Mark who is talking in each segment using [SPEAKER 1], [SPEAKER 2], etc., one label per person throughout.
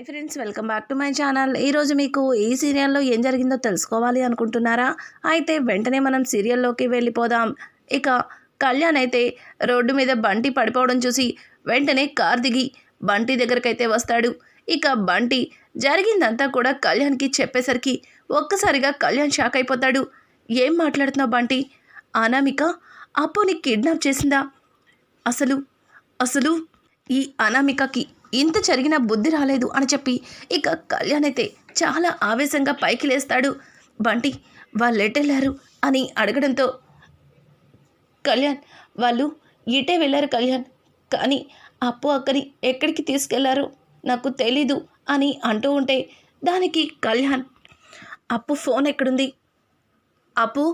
[SPEAKER 1] Hi friends welcome back to my channel. ఈరోజు మీకు ఈ సీరియల్లో ఏం జరిగిందో తెలుసుకోవాలి అనుకుంటున్నారా? అయితే వెంటనే మనం సీరియల్లోకి వెళ్ళిపోదాం. ఇక కళ్యాణ్ అయితే రోడ్డు మీద బంటి పడిపోవడం చూసి వెంటనే కార్ దిగి బంటి దగ్గరకైతే వస్తాడు. ఇక బంటి జరిగిందంతా కూడా కళ్యాణ్కి చెప్పేసరికి ఒక్కసారిగా కళ్యాణ్ షాక్ అయిపోతాడు. ఏం మాట్లాడుతున్నావు బంటి? అనామిక అప్పుని కిడ్నాప్ చేసిందా? అసలు అసలు ఈ అనామికకి ఇంత జరిగిన బుద్ధి రాలేదు అని చెప్పి ఇక కళ్యాణ్ అయితే చాలా ఆవేశంగా పైకి లేస్తాడు. బంటి వాళ్ళు ఎటెళ్ళారు అని అడగడంతో కళ్యాణ్ వాళ్ళు ఇటే వెళ్ళారు కళ్యాణ్ కానీ అప్పు అక్కని ఎక్కడికి తీసుకెళ్ళారు నాకు తెలీదు అని అంటూ ఉంటే దానికి కళ్యాణ్ అప్పు ఫోన్ ఎక్కడుంది? అప్పు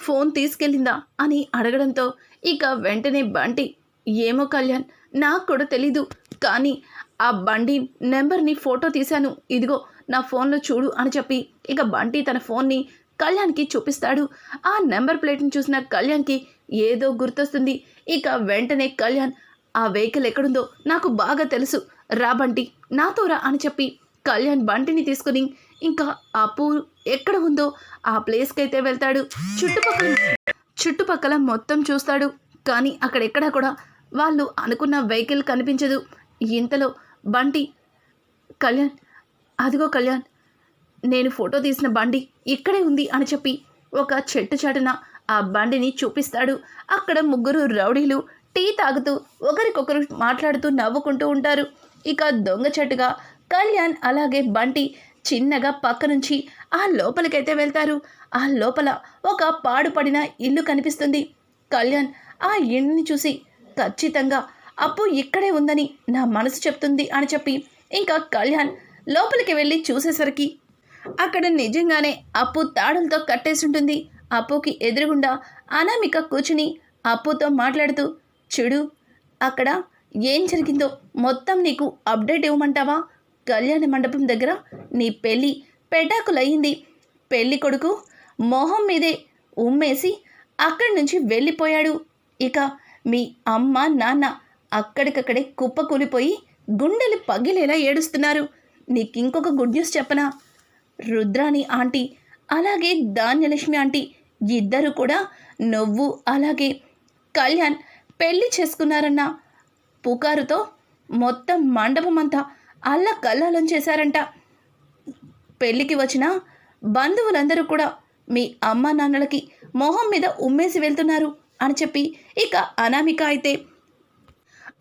[SPEAKER 1] ఫోన్ తీసుకెళ్ళిందా అని అడగడంతో ఇక వెంటనే బంటి ఏమో కళ్యాణ్ నాకు కూడా తెలీదు. కానీ ఆ బండి నెంబర్ని ఫోటో తీశాను. ఇదిగో నా ఫోన్లో చూడు అని చెప్పి. ఇక బంటి తన ఫోన్ని కళ్యాణ్కి చూపిస్తాడు. ఆ నెంబర్ ప్లేట్ని చూసిన కళ్యాణ్కి ఏదో గుర్తొస్తుంది. ఇక వెంటనే కళ్యాణ్ ఆ వెహికల్ ఎక్కడుందో నాకు బాగా తెలుసు. రా బంటి నాతో రా అని చెప్పి కళ్యాణ్ బంటిని తీసుకుని ఇంకా ఆ పూ ఎక్కడ ఉందో ఆ ప్లేస్కి అయితే వెళ్తాడు. చుట్టుపక్కల చుట్టుపక్కల మొత్తం చూస్తాడు. కానీ అక్కడెక్కడా కూడా వాళ్ళు అనుకున్న వెహికల్ కనిపించదు. ఇంతలో బంటి కళ్యాణ్ అదిగో కళ్యాణ్ నేను ఫోటో తీసిన బండి ఇక్కడే ఉంది అని చెప్పి ఒక చెట్టు చాటున ఆ బండిని చూపిస్తాడు. అక్కడ ముగ్గురు రౌడీలు టీ తాగుతూ ఒకరికొకరు మాట్లాడుతూ నవ్వుకుంటూ ఉంటారు. ఇక దొంగ చెట్టుగా కళ్యాణ్ అలాగే బంటి చిన్నగా పక్క నుంచి ఆ లోపలికైతే వెళ్తారు. ఆ లోపల ఒక పాడుపడిన ఇల్లు కనిపిస్తుంది. కళ్యాణ్ ఆ ఇంటిని చూసి ఖచ్చితంగా. అప్పు ఇక్కడే ఉందని నా మనసు చెప్తుంది అని చెప్పి ఇంకా కళ్యాణ్ లోపలికి వెళ్ళి చూసేసరికి అక్కడ నిజంగానే అప్పు తాడులతో కట్టేసుంటుంది. అప్పుకి ఎదురుగుండా అనామిక కూర్చుని అప్పుతో మాట్లాడుతూ చూడు అక్కడ ఏం జరిగిందో మొత్తం నీకు అప్డేట్ ఇవ్వమంటావా? కళ్యాణ మండపం దగ్గర నీ పెళ్ళి పెటాకులయ్యింది. పెళ్ళి కొడుకు మొహం మీదే ఉమ్మేసి అక్కడి నుంచి వెళ్ళిపోయాడు. ఇక మీ అమ్మ నాన్న అక్కడికక్కడే కుప్ప కూలిపోయి గుండెలు పగిలేలా ఏడుస్తున్నారు. నీకు ఇంకొక గుడ్ న్యూస్ చెప్పనా? రుద్రాణి ఆంటీ అలాగే ధాన్యలక్ష్మి ఆంటీ ఇద్దరు కూడా నువ్వు అలాగే కళ్యాణ్ పెళ్ళి చేసుకున్నారన్న. పుకారుతో మొత్తం మండపం అంతా అల్ల కల్లాలం చేశారంట. పెళ్ళికి వచ్చిన బంధువులందరూ కూడా మీ అమ్మ నాన్నలకి మొహం మీద ఉమ్మేసి వెళ్తున్నారు. అని చెప్పి ఇక అనామిక అయితే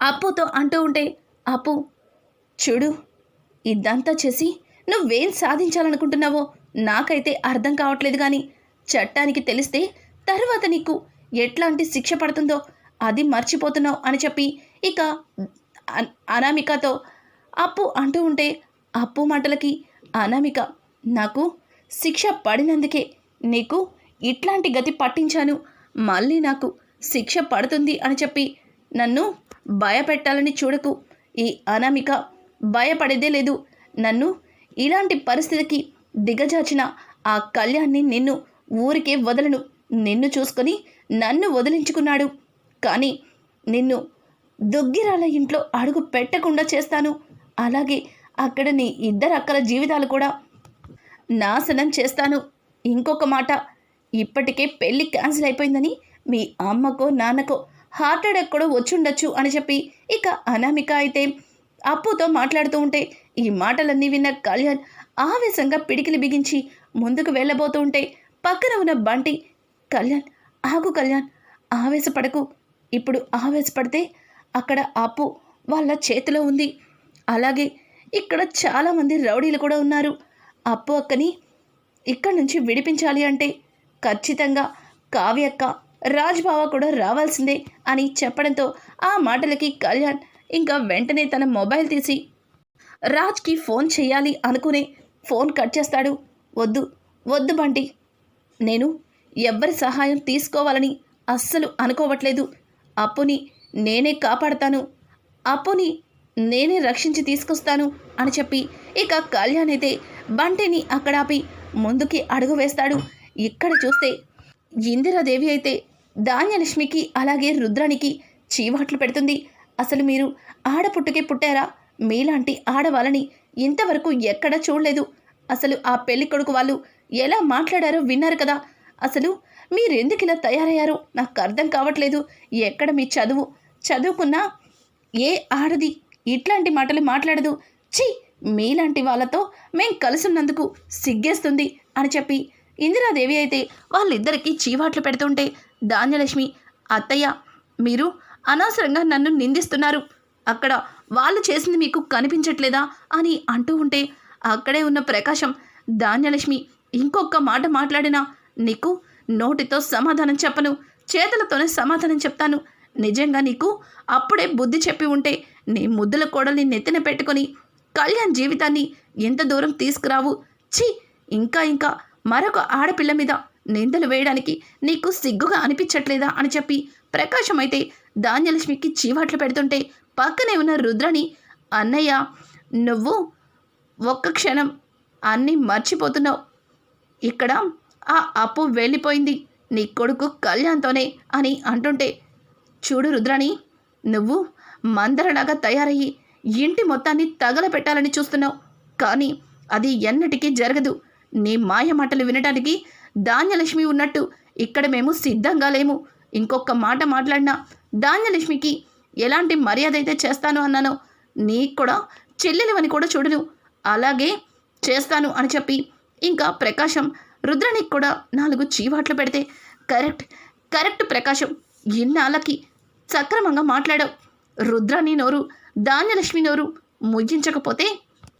[SPEAKER 1] అప్పుతో అంటూ ఉంటే అప్పు చూడు ఇదంతా చేసి నువ్వేం సాధించాలనుకుంటున్నావో నాకైతే అర్థం కావట్లేదు కానీ చట్టానికి తెలిస్తే తర్వాత నీకు ఎట్లాంటి శిక్ష పడుతుందో అది మర్చిపోతున్నావు అని చెప్పి ఇక అనామికతో అప్పు అంటూ ఉంటే అప్పు మాటలకి అనామిక నాకు శిక్ష పడినందుకే నీకు ఇట్లాంటి గతి పట్టించాను. మళ్ళీ నాకు శిక్ష పడుతుంది అని చెప్పి నన్ను భయపెట్టాలని చూడకు. ఈ అనామిక భయపడేదే లేదు. నన్ను ఇలాంటి పరిస్థితికి దిగజార్చిన ఆ కళ్యాణ్ని నిన్ను ఊరికే వదలను. నిన్ను చూసుకొని నన్ను వదిలించుకున్నాడు. కానీ నిన్ను దుగ్గిరాల ఇంట్లో అడుగు పెట్టకుండా చేస్తాను. అలాగే అక్కడ నీ ఇద్దరు అక్కల జీవితాలు కూడా నాశనం చేస్తాను. ఇంకొక మాట ఇప్పటికే పెళ్ళి క్యాన్సిల్ అయిపోయిందని మీ అమ్మకో నాన్నకో హార్ట్ అటాక్ కూడా వచ్చుండొచ్చు అని చెప్పి ఇక అనామిక అయితే అప్పుతో మాట్లాడుతూ ఉంటే ఈ మాటలన్నీ విన్న కళ్యాణ్ ఆవేశంగా పిడికిలి బిగించి ముందుకు వెళ్ళబోతూ ఉంటే పక్కన ఉన్న బంటి కళ్యాణ్ ఆగు కళ్యాణ్ ఆవేశపడకు. ఇప్పుడు ఆవేశపడితే అక్కడ అప్పు వాళ్ళ చేతిలో ఉంది. అలాగే ఇక్కడ చాలామంది రౌడీలు కూడా ఉన్నారు. అప్పు అక్కని ఇక్కడి నుంచి విడిపించాలి అంటే ఖచ్చితంగా కావ్యక్క రాజ్బావ కూడా రావాల్సిందే అని చెప్పడంతో ఆ మాటలకి కళ్యాణ్ ఇంకా వెంటనే తన మొబైల్ తీసి రాజ్కి ఫోన్ చేయాలి అనుకునే ఫోన్ కట్ చేస్తాడు. వద్దు వద్దు బంటి నేను ఎవ్వరి సహాయం తీసుకోవాలని అస్సలు అనుకోవట్లేదు. అప్పుని నేనే కాపాడతాను. అప్పుని నేనే రక్షించి తీసుకొస్తాను అని చెప్పి ఇక కళ్యాణ్ అయితే బంటిని అక్కడ ఆపి ముందుకి అడుగు వేస్తాడు. ఇక్కడ చూస్తే ఇందిరాదేవి అయితే ధాన్యలక్ష్మికి అలాగే రుద్రానికి చీవాట్లు పెడుతుంది. అసలు మీరు ఆడపుట్టుకే పుట్టారా? మీలాంటి ఆడవాళ్ళని ఇంతవరకు ఎక్కడ చూడలేదు. అసలు ఆ పెళ్ళి కొడుకు వాళ్ళు ఎలా మాట్లాడారో విన్నారు కదా. అసలు మీరెందుకు ఇలా తయారయ్యారో? నాకు అర్థం కావట్లేదు. ఎక్కడ మీ చదువు? చదువుకున్నా ఏ ఆడది? ఇట్లాంటి మాటలు మాట్లాడదు. ఛీ! మీలాంటి వాళ్ళతో మేం కలుసున్నందుకు సిగ్గేస్తుంది అని చెప్పి ఇందిరాదేవి అయితే వాళ్ళిద్దరికీ చీవాట్లు పెడుతుంటే ధాన్యలక్ష్మి అత్తయ్య మీరు అనవసరంగా నన్ను నిందిస్తున్నారు. అక్కడ వాళ్ళు చేసింది మీకు కనిపించట్లేదా అని అంటూ ఉంటే అక్కడే ఉన్న ప్రకాశం ధాన్యలక్ష్మి ఇంకొక మాట మాట్లాడినా నీకు నోటితో సమాధానం చెప్పను చేతులతోనే సమాధానం చెప్తాను. నిజంగా నీకు అప్పుడే బుద్ధి చెప్పి ఉంటే నీ ముద్దుల కోడల్ని నెత్తిన పెట్టుకొని కళ్యాణ్ జీవితాన్ని ఎంత దూరం తీసుకురావు? ఛీ! ఇంకా ఇంకా మరొక ఆడపిల్ల మీద నిందలు వేయడానికి నీకు సిగ్గుగా అనిపించట్లేదా అని చెప్పి ప్రకాశం అయితే ధాన్యలక్ష్మికి చీవాట్లు పెడుతుంటే పక్కనే ఉన్న రుద్రని అన్నయ్య నువ్వు ఒక్క క్షణం అన్నీ మర్చిపోతున్నావు. ఇక్కడ ఆ అప్పు వెళ్ళిపోయింది. నీ కొడుకు కళ్యాణ్తోనే అని అంటుంటే చూడు రుద్రాణి నువ్వు మందరలాగా తయారయ్యి ఇంటి మొత్తాన్ని తగలపెట్టాలని చూస్తున్నావు. కానీ అది ఎన్నటికీ జరగదు. నీ మాయ మాటలు వినడానికి ధాన్యలక్ష్మి ఉన్నట్టు ఇక్కడ మేము సిద్ధంగా లేము. ఇంకొక మాట మాట్లాడినా ధాన్యలక్ష్మికి ఎలాంటి మర్యాద అయితే చేస్తాను అన్నానో నీకు కూడా చెల్లెలివని కూడా చూడను. అలాగే చేస్తాను అని చెప్పి ఇంకా ప్రకాశం రుద్రనికి కూడా నాలుగు చీవాట్లు పెడితే కరెక్ట్ కరెక్ట్ ప్రకాశం ఇన్నాళ్ళకి సక్రమంగా మాట్లాడావు. రుద్రాని నోరు ధాన్యలక్ష్మి నోరు ముగించకపోతే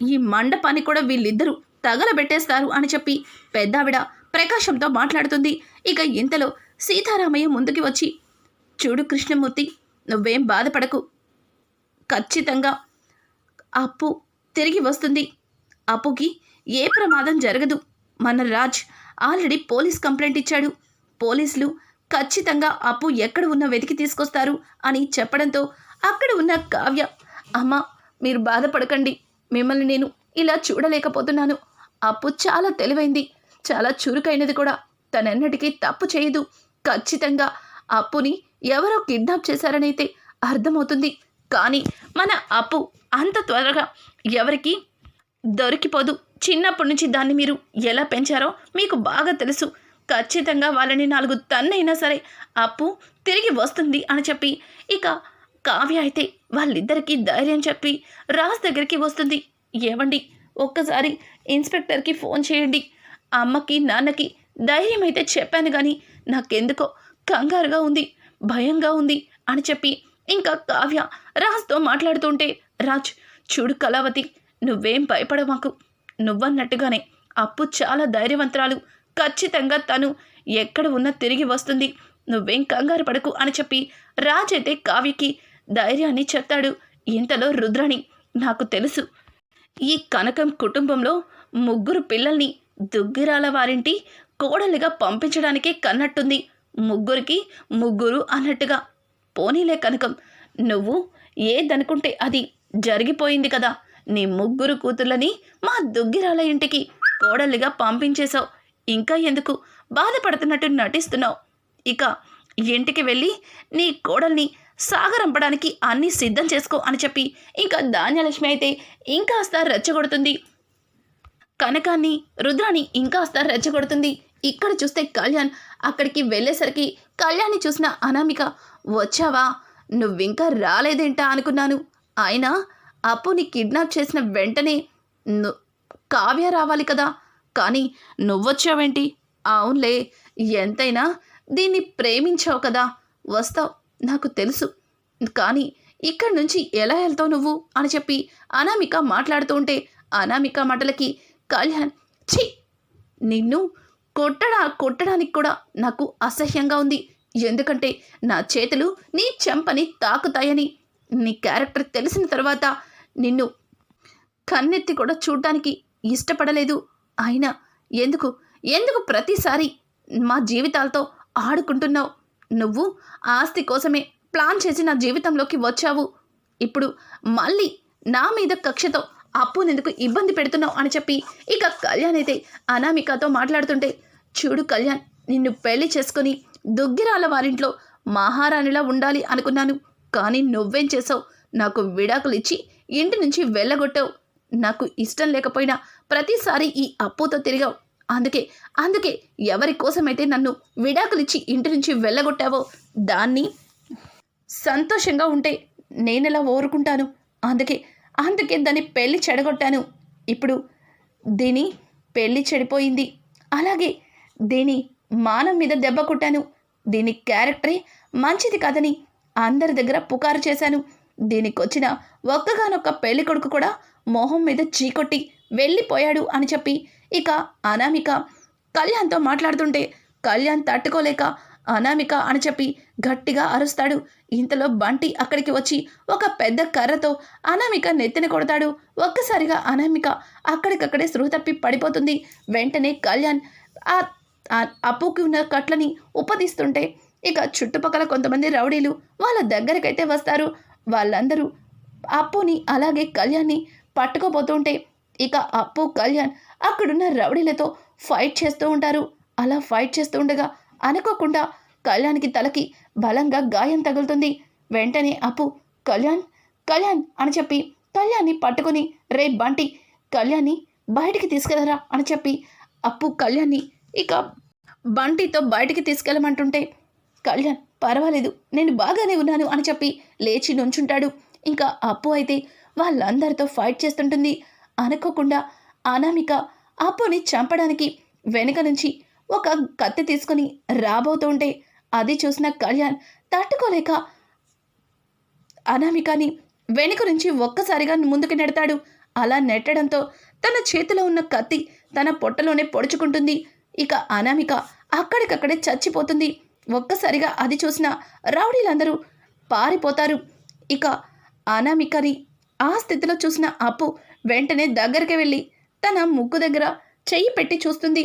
[SPEAKER 1] ఈ మండపాన్ని కూడా వీళ్ళిద్దరూ తగలబెట్టేస్తారు అని చెప్పి పెద్దావిడ ప్రకాశంతో మాట్లాడుతుంది. ఇక ఇంతలో సీతారామయ్య ముందుకి వచ్చి చూడు కృష్ణమూర్తి నువ్వేం బాధపడకు. ఖచ్చితంగా అప్పు తిరిగి వస్తుంది. అప్పుకి ఏ ప్రమాదం జరగదు. మన రాజ్ ఆల్రెడీ పోలీస్ కంప్లైంట్ ఇచ్చాడు. పోలీసులు ఖచ్చితంగా అప్పు ఎక్కడ ఉన్న వెతికి తీసుకొస్తారు అని చెప్పడంతో అక్కడ ఉన్న కావ్య అమ్మ మీరు బాధపడకండి. మిమ్మల్ని నేను ఇలా చూడలేకపోతున్నాను. అప్పు చాలా తెలివైంది. చాలా చురుకైనది కూడా. తనెన్నటికీ తప్పు చేయదు. ఖచ్చితంగా అప్పుని ఎవరో కిడ్నాప్ చేశారనైతే అర్థమవుతుంది. కానీ మన అప్పు అంత త్వరగా ఎవరికి దొరికిపోదు. చిన్నప్పటి నుంచి దాన్ని మీరు ఎలా పెంచారో మీకు బాగా తెలుసు. ఖచ్చితంగా వాళ్ళని నాలుగు తన్నైనా సరే అప్పు తిరిగి వస్తుంది అని చెప్పి. ఇక కావ్య అయితే వాళ్ళిద్దరికీ ధైర్యం చెప్పి రాజ్ దగ్గరికి వస్తుంది. ఏవండి? ఒక్కసారి ఇన్స్పెక్టర్కి ఫోన్ చేయండి అమ్మకి నాన్నకి ధైర్యం అయితే చెప్పాను కానీ నాకెందుకో కంగారుగా ఉంది భయంగా ఉంది అని చెప్పి ఇంకా కావ్య రాజ్తో మాట్లాడుతుంటే రాజ్ చూడు కళావతి నువ్వేం భయపడమాకు నువ్వన్నట్టుగానే అప్పు చాలా ధైర్యవంతరాలు. ఖచ్చితంగా తను ఎక్కడ ఉన్నా తిరిగి వస్తుంది. నువ్వేం కంగారు పడకు అని చెప్పి రాజ్ అయితే కావ్యకి ధైర్యాన్ని చెప్తాడు. ఇంతలో రుద్రని నాకు తెలుసు ఈ కనకం కుటుంబంలో ముగ్గురు పిల్లల్ని దుగ్గిరాల వారింటి కోడలిగా పంపించడానికే కన్నట్టుంది. ముగ్గురికి ముగ్గురు అన్నట్టుగా. పోనీలే కనకం నువ్వు ఏదనుకుంటే అది జరిగిపోయింది కదా. నీ ముగ్గురు కూతుర్లని మా దుగ్గిరాల ఇంటికి కోడలిగా పంపించేశావు. ఇంకా ఎందుకు? బాధపడుతున్నట్టు నటిస్తున్నావు. ఇక ఇంటికి వెళ్ళి నీ కోడల్ని సాగరంపడానికి అన్నీ సిద్ధం చేసుకో అని చెప్పి ఇంకా ధాన్యలక్ష్మి అయితే ఇంకాస్త రెచ్చగొడుతుంది. కనకాన్ని రుద్రాని ఇంకాస్త రెచ్చగొడుతుంది. ఇక్కడ చూస్తే కళ్యాణ్ అక్కడికి వెళ్ళేసరికి కళ్యాణ్ని చూసిన అనామిక వచ్చావా? నువ్వింకా రాలేదేంటా అనుకున్నాను. అయినా అప్పుని కిడ్నాప్ చేసిన వెంటనే కావ్య రావాలి కదా. కానీ నువ్వొచ్చావేంటి? అవునులే ఎంతైనా దీన్ని ప్రేమించావు కదా. వస్తావు నాకు తెలుసు. కానీ ఇక్కడి నుంచి ఎలా వెళ్తావు నువ్వు? అని చెప్పి అనామిక మాట్లాడుతూ ఉంటే అనామిక మాటలకి కళ్యాణ్ ఛీ! నిన్ను కొట్టడా కొట్టడానికి కూడా నాకు అసహ్యంగా ఉంది. ఎందుకంటే నా చేతులు నీ చెంపని తాకుతాయని నీ క్యారెక్టర్ తెలిసిన తర్వాత నిన్ను కన్నెత్తి కూడా చూడటానికి ఇష్టపడలేదు. అయినా ఎందుకు? ఎందుకు ప్రతిసారి మా జీవితాలతో ఆడుకుంటున్నావు? నువ్వు ఆస్తి కోసమే ప్లాన్ చేసి నా జీవితంలోకి వచ్చావు. ఇప్పుడు మళ్ళీ నా మీద కక్షతో అప్పునెందుకు ఇబ్బంది పెడుతున్నావు అని చెప్పి ఇక కళ్యాణ్ అయితే అనామికతో మాట్లాడుతుంటే చూడు కళ్యాణ్ నిన్ను పెళ్ళి చేసుకొని దుగ్గిరాల వారింట్లో మహారాణిలా ఉండాలి అనుకున్నాను. కానీ నువ్వేం చేసావు? నాకు విడాకులు ఇచ్చి ఇంటి నుంచి వెళ్ళగొట్టావు. నాకు ఇష్టం లేకపోయినా ప్రతిసారి ఈ అప్పుతో తిరిగావు. అందుకే అందుకే ఎవరి కోసమైతే నన్ను విడాకులిచ్చి ఇంటి నుంచి వెళ్ళగొట్టావో దాన్ని సంతోషంగా ఉంటే నేనెలా ఓరుకుంటాను? అందుకే అందుకే దాన్ని పెళ్ళి చెడగొట్టాను. ఇప్పుడు దీని పెళ్ళి చెడిపోయింది. అలాగే దీని మానం మీద దెబ్బ కొట్టాను. దీని క్యారెక్టరే మంచిది కాదని అందరి దగ్గర పుకారు చేశాను. దీనికి వచ్చిన ఒక్కగానొక్క పెళ్ళి కొడుకు కూడా మొహం మీద చీకొట్టి వెళ్ళిపోయాడు అని చెప్పి ఇక అనామిక కళ్యాణ్తో మాట్లాడుతుంటే కళ్యాణ్ తట్టుకోలేక అనామిక అని చెప్పి గట్టిగా అరుస్తాడు. ఇంతలో బంటి అక్కడికి వచ్చి ఒక పెద్ద కర్రతో అనామిక నెత్తిన కొడతాడు. ఒక్కసారిగా అనామిక అక్కడికక్కడే స్పృహ తప్పి పడిపోతుంది. వెంటనే కళ్యాణ్ ఆ ఆ అప్పుకి ఉన్న కట్లని ఉపదిస్తుంటే ఇక చుట్టుపక్కల కొంతమంది రౌడీలు వాళ్ళ దగ్గరకైతే వస్తారు. వాళ్ళందరూ అప్పుని అలాగే కళ్యాణ్ని పట్టుకోబోతుంటే ఇక అప్పు కళ్యాణ్ అక్కడున్న రౌడీలతో ఫైట్ చేస్తూ ఉంటారు. అలా ఫైట్ చేస్తూ ఉండగా అనుకోకుండా కళ్యాణ్కి తలకి బలంగా గాయం తగులుతుంది. వెంటనే అప్పు కళ్యాణ్ కళ్యాణ్ అని చెప్పి కళ్యాణ్ని పట్టుకొని రే బంటి కళ్యాణ్ని బయటికి తీసుకెళ్ళరా అని చెప్పి అప్పు కళ్యాణ్ని ఇక బంటితో బయటికి తీసుకెళ్ళమంటుంటే కళ్యాణ్ పర్వాలేదు నేను బాగానే ఉన్నాను అని చెప్పి లేచి నుంచుంటాడు. ఇంకా అప్పు అయితే వాళ్ళందరితో ఫైట్ చేస్తుంటుంది. అనుకోకుండా అనామిక అప్పుని చంపడానికి వెనుక నుంచి ఒక కత్తి తీసుకొని రాబోతుంటే అది చూసిన కళ్యాణ్ తట్టుకోలేక అనామికని వెనుక నుంచి ఒక్కసారిగా ముందుకు నెడతాడు. అలా నెట్టడంతో తన చేతిలో ఉన్న కత్తి తన పొట్టలోనే పొడుచుకుంటుంది. ఇక అనామిక అక్కడికక్కడే చచ్చిపోతుంది. ఒక్కసారిగా అది చూసిన రౌడీలందరూ పారిపోతారు. ఇక అనామికని ఆ స్థితిలో చూసిన అప్పు వెంటనే దగ్గరికి వెళ్ళి తన ముక్కు దగ్గర చెయ్యి పెట్టి చూస్తుంది.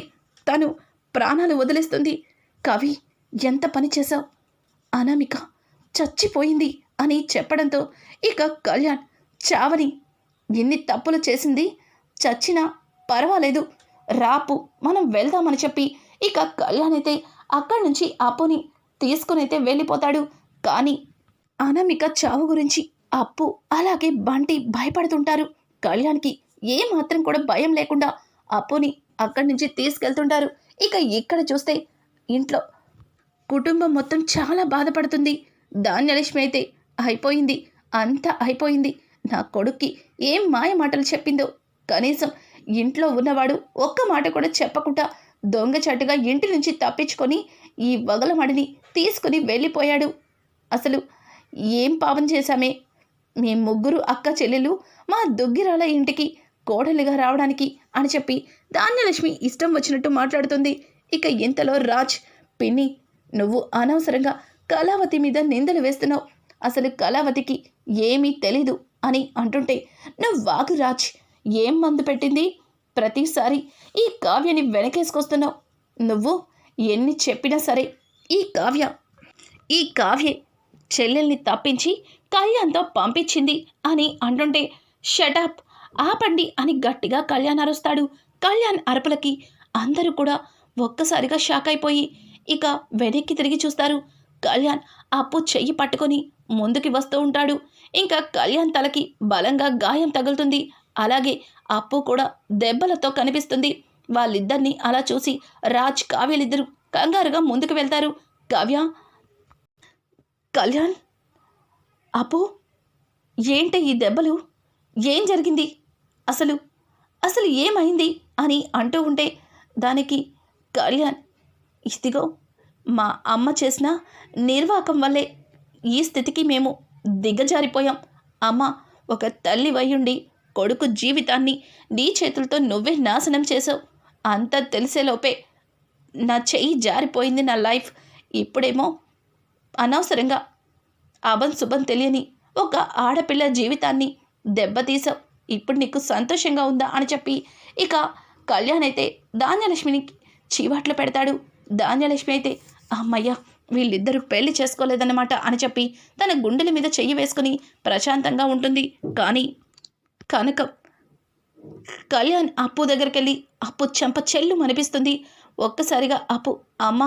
[SPEAKER 1] తను ప్రాణాలు వదిలేస్తుంది. కవి ఎంత పని చేశావు? అనామిక చచ్చిపోయింది అని చెప్పడంతో ఇక కళ్యాణ్ చావని ఎన్ని తప్పులు చేసింది? చచ్చినా పర్వాలేదు. రాపు మనం వెళ్దామని చెప్పి ఇక కళ్యాణ్ అయితే అక్కడి నుంచి అప్పుని తీసుకునైతే వెళ్ళిపోతాడు. కానీ అనామిక చావు గురించి అప్పు అలాగే బంటి భయపడుతుంటారు. కళ్యాణ్కి ఏ మాత్రం కూడా భయం లేకుండా అప్పుని అక్కడి నుంచి తీసుకెళ్తుంటారు. ఇక ఇక్కడ చూస్తే ఇంట్లో కుటుంబం మొత్తం చాలా బాధపడుతుంది. ధాన్యలక్ష్మి అయితే అయిపోయింది. అంతా అయిపోయింది. నా కొడుక్కి ఏం మాయ మాటలు చెప్పిందో కనీసం ఇంట్లో ఉన్నవాడు ఒక్క మాట కూడా చెప్పకుండా దొంగచాటుగా ఇంటి నుంచి తప్పించుకొని ఈ వగలమడిని తీసుకుని వెళ్ళిపోయాడు. అసలు ఏం పాపం చేశామే? మేం ముగ్గురు అక్క చెల్లెలు మా దుగ్గిరాల ఇంటికి కోడలిగా రావడానికి అని చెప్పి ధాన్యలక్ష్మి ఇష్టం వచ్చినట్టు మాట్లాడుతుంది. ఇక ఇంతలో రాజ్ పిన్ని నువ్వు అనవసరంగా కళావతి మీద నిందలు వేస్తున్నావు. అసలు కళావతికి ఏమీ తెలీదు అని అంటుంటే నువ్వు వాగు రాజ్ ఏం మందు పెట్టింది? ప్రతిసారి ఈ కావ్యని వెనకేసుకొస్తున్నావు. నువ్వు ఎన్ని చెప్పినా సరే ఈ కావ్య ఈ కావ్యే చెల్లెల్ని తప్పించి కళ్యాణ్తో పంపించింది అని అంటుంటే షటప్ ఆపండి అని గట్టిగా కళ్యాణ్ అరుస్తాడు. కళ్యాణ్ అరపులకి అందరూ కూడా ఒక్కసారిగా షాక్ అయిపోయి ఇక వెనక్కి తిరిగి చూస్తారు. కళ్యాణ్ అప్పు చెయ్యి పట్టుకొని ముందుకి వస్తూ ఉంటాడు. ఇంకా కళ్యాణ్ తలకి బలంగా గాయం తగులుతుంది. అలాగే అప్పు కూడా దెబ్బలతో కనిపిస్తుంది. వాళ్ళిద్దరినీ అలా చూసి రాజ్ కావ్యలిద్దరూ కంగారుగా ముందుకు వెళ్తారు. కావ్య కళ్యాణ్? అపో ఏంటి ఈ దెబ్బలు? ఏం జరిగింది? అసలు అసలు ఏమైంది? అని అంటూ ఉంటే దానికి కళ్యాణ్ ఇదిగో మా అమ్మ చేసిన నిర్వాకం వల్లే ఈ స్థితికి మేము దిగజారిపోయాం. అమ్మ ఒక తల్లి వయ్యుండి కొడుకు జీవితాన్ని నీ చేతులతో నువ్వే నాశనం చేసావు అంతా తెలిసేలోపే నా చెయ్యి జారిపోయింది నా లైఫ్. ఇప్పుడేమో అనవసరంగా అభం శుభం తెలియని ఒక ఆడపిల్ల జీవితాన్ని దెబ్బతీసావు. ఇప్పుడు నీకు సంతోషంగా ఉందా అని చెప్పి ఇక కళ్యాణ్ అయితే ధాన్యలక్ష్మిని చీవాట్లు పెడతాడు. ధాన్యలక్ష్మి అయితే అమ్మయ్య వీళ్ళిద్దరూ పెళ్ళి చేసుకోలేదన్నమాట అని చెప్పి తన గుండెల మీద చెయ్యి వేసుకుని ప్రశాంతంగా ఉంటుంది. కానీ కనుక కళ్యాణ్ అప్పు దగ్గరికి వెళ్ళి అప్పు చెంప చెల్లు అనిపిస్తుంది. ఒక్కసారిగా అప్పు అమ్మ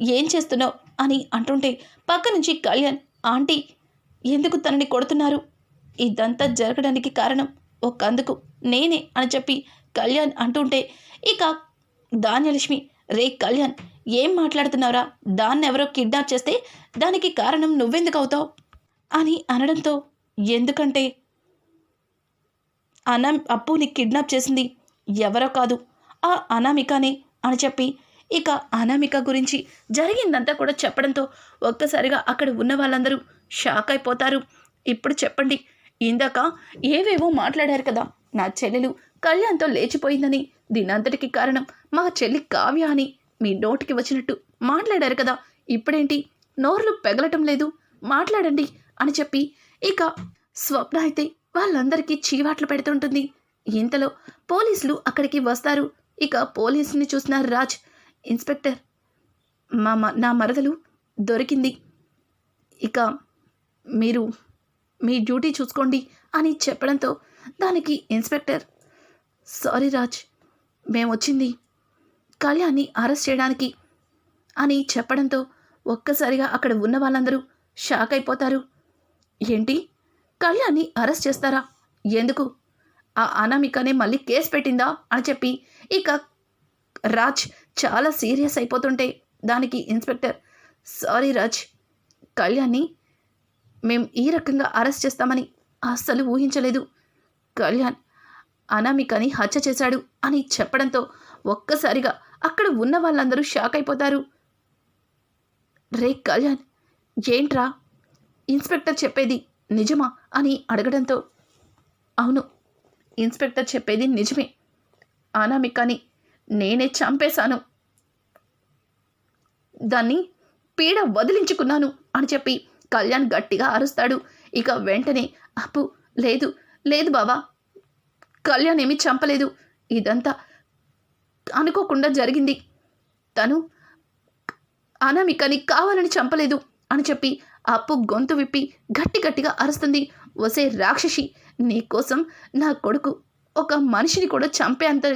[SPEAKER 1] ఏం చేస్తున్నావు? అని అంటుంటే పక్క నుంచి కళ్యాణ్ ఆంటీ ఎందుకు తనని కొడుతున్నారు? ఇదంతా జరగడానికి కారణం ఒకందుకు నేనే అని చెప్పి కళ్యాణ్ అంటుంటే ఇక ధాన్యలక్ష్మి రే కళ్యాణ్ ఏం మాట్లాడుతున్నావురా? దాన్ని ఎవరో కిడ్నాప్ చేస్తే దానికి కారణం నువ్వెందుకు అవుతావు? అని అనడంతో ఎందుకంటే అనా అప్పుని కిడ్నాప్ చేసింది ఎవరో కాదు ఆ అనామికనే అని చెప్పి ఇక అనామిక గురించి జరిగిందంతా కూడా చెప్పడంతో ఒక్కసారిగా అక్కడ ఉన్న వాళ్ళందరూ షాక్ అయిపోతారు. ఇప్పుడు చెప్పండి ఇందాక ఏవేవో మాట్లాడారు కదా నా చెల్లెలు కళ్యాణ్తో లేచిపోయిందని. దీనంతటికి కారణం మా చెల్లి కావ్య అని మీ నోటికి వచ్చినట్టు మాట్లాడారు కదా ఇప్పుడేంటి? నోర్లు పెగలటం లేదు మాట్లాడండి అని చెప్పి ఇక స్వప్న అయితే వాళ్ళందరికీ చీవాట్లు పెడుతుంటుంది. ఇంతలో పోలీసులు అక్కడికి వస్తారు. ఇక పోలీసుని చూసిన రాజ్ ఇన్స్పెక్టర్ మా మ- నా మరదలు దొరికింది. ఇక మీరు మీ డ్యూటీ చూసుకోండి అని చెప్పడంతో దానికి ఇన్స్పెక్టర్ సారీ రాజ్ మేము వచ్చింది. కళ్యాణ్ని అరెస్ట్ చేయడానికి అని చెప్పడంతో ఒక్కసారిగా అక్కడ ఉన్న వాళ్ళందరూ షాక్ అయిపోతారు. ఏంటి? కళ్యాణ్ని అరెస్ట్ చేస్తారా? ఎందుకు? ఆ అనామికనే మళ్ళీ కేసు పెట్టిందా? అని చెప్పి ఇక రాజ్ చాలా సీరియస్ అయిపోతుంటే దానికి ఇన్స్పెక్టర్ సారీ రాజ్ కళ్యాణ్ని మేము ఈ రకంగా అరెస్ట్ చేస్తామని అస్సలు ఊహించలేదు. కళ్యాణ్ అనామికని హత్య చేశాడు అని చెప్పడంతో ఒక్కసారిగా అక్కడ ఉన్న వాళ్ళందరూ షాక్ అయిపోతారు. రే కళ్యాణ్ ఏంట్రా? ఇన్స్పెక్టర్ చెప్పేది నిజమా? అని అడగడంతో అవును ఇన్స్పెక్టర్ చెప్పేది నిజమే. అనామికని నేనే చంపేశాను. దాన్ని పీడ వదిలించుకున్నాను అని చెప్పి కళ్యాణ్ గట్టిగా అరుస్తాడు. ఇక వెంటనే అప్పు లేదు లేదు బావా. కళ్యాణ్ ఏమీ చంపలేదు. ఇదంతా అనుకోకుండా జరిగింది. తను అనామికని కావాలని చంపలేదు అని చెప్పి అప్పు గొంతు విప్పి గట్టి గట్టిగా అరుస్తుంది. వసే రాక్షసి నీకోసం నా కొడుకు ఒక మనిషిని కూడా చంపే అంత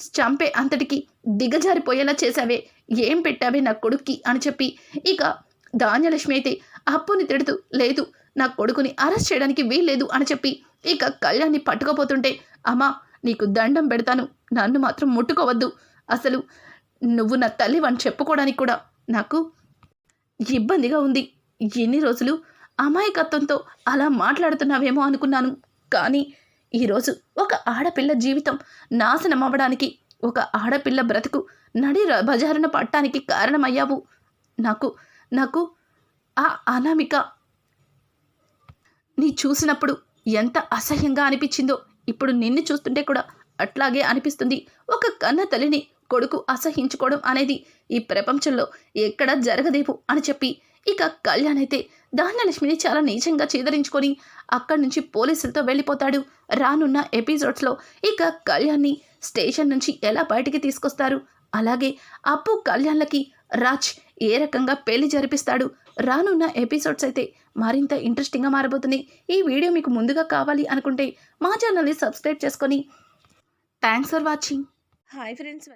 [SPEAKER 1] చంపే అంతటికి దిగజారిపోయేలా చేశావే. ఏం పెట్టావే నా కొడుక్కి? అని చెప్పి ఇక ధాన్యలక్ష్మి అయితే అప్పుని తిడుతూ లేదు నా కొడుకుని అరెస్ట్ చేయడానికి వీల్లేదు అని చెప్పి ఇక కళ్యాణ్ని పట్టుకోపోతుంటే అమ్మా నీకు దండం పెడతాను. నన్ను మాత్రం ముట్టుకోవద్దు. అసలు నువ్వు నా తల్లి అని చెప్పుకోవడానికి కూడా నాకు ఇబ్బందిగా ఉంది. ఎన్ని రోజులు అమాయకత్వంతో అలా మాట్లాడుతున్నావేమో అనుకున్నాను. కానీ ఈరోజు ఒక ఆడపిల్ల జీవితం నాశనం అవ్వడానికి ఒక ఆడపిల్ల బ్రతుకు నడి ర- బజారున పట్టడానికి కారణమయ్యావు. నాకు నాకు ఆ అనామిక నీ చూసినప్పుడు ఎంత అసహ్యంగా అనిపించిందో ఇప్పుడు నిన్ను చూస్తుంటే కూడా అట్లాగే అనిపిస్తుంది. ఒక కన్న తల్లిని కొడుకు అసహించుకోవడం అనేది ఈ ప్రపంచంలో ఎక్కడ జరగదేవు అని చెప్పి ఇక కళ్యాణ్ అయితే ధాన్యలక్ష్మిని చాలా నీచంగా చీదరించుకొని అక్కడి నుంచి పోలీసులతో వెళ్ళిపోతాడు. రానున్న ఎపిసోడ్స్లో ఇక కళ్యాణ్ని స్టేషన్ నుంచి ఎలా బయటికి తీసుకొస్తారు? అలాగే అప్పు కళ్యాణ్లకి రాజ్ ఏ రకంగా పెళ్ళి జరిపిస్తాడు? రానున్న ఎపిసోడ్స్ అయితే మరింత ఇంట్రెస్టింగ్గా మారబోతుంది ఈ వీడియో మీకు ముందుగా కావాలి అనుకుంటే మా ఛానల్ని సబ్స్క్రైబ్ చేసుకొని thanks for watching. Hi friends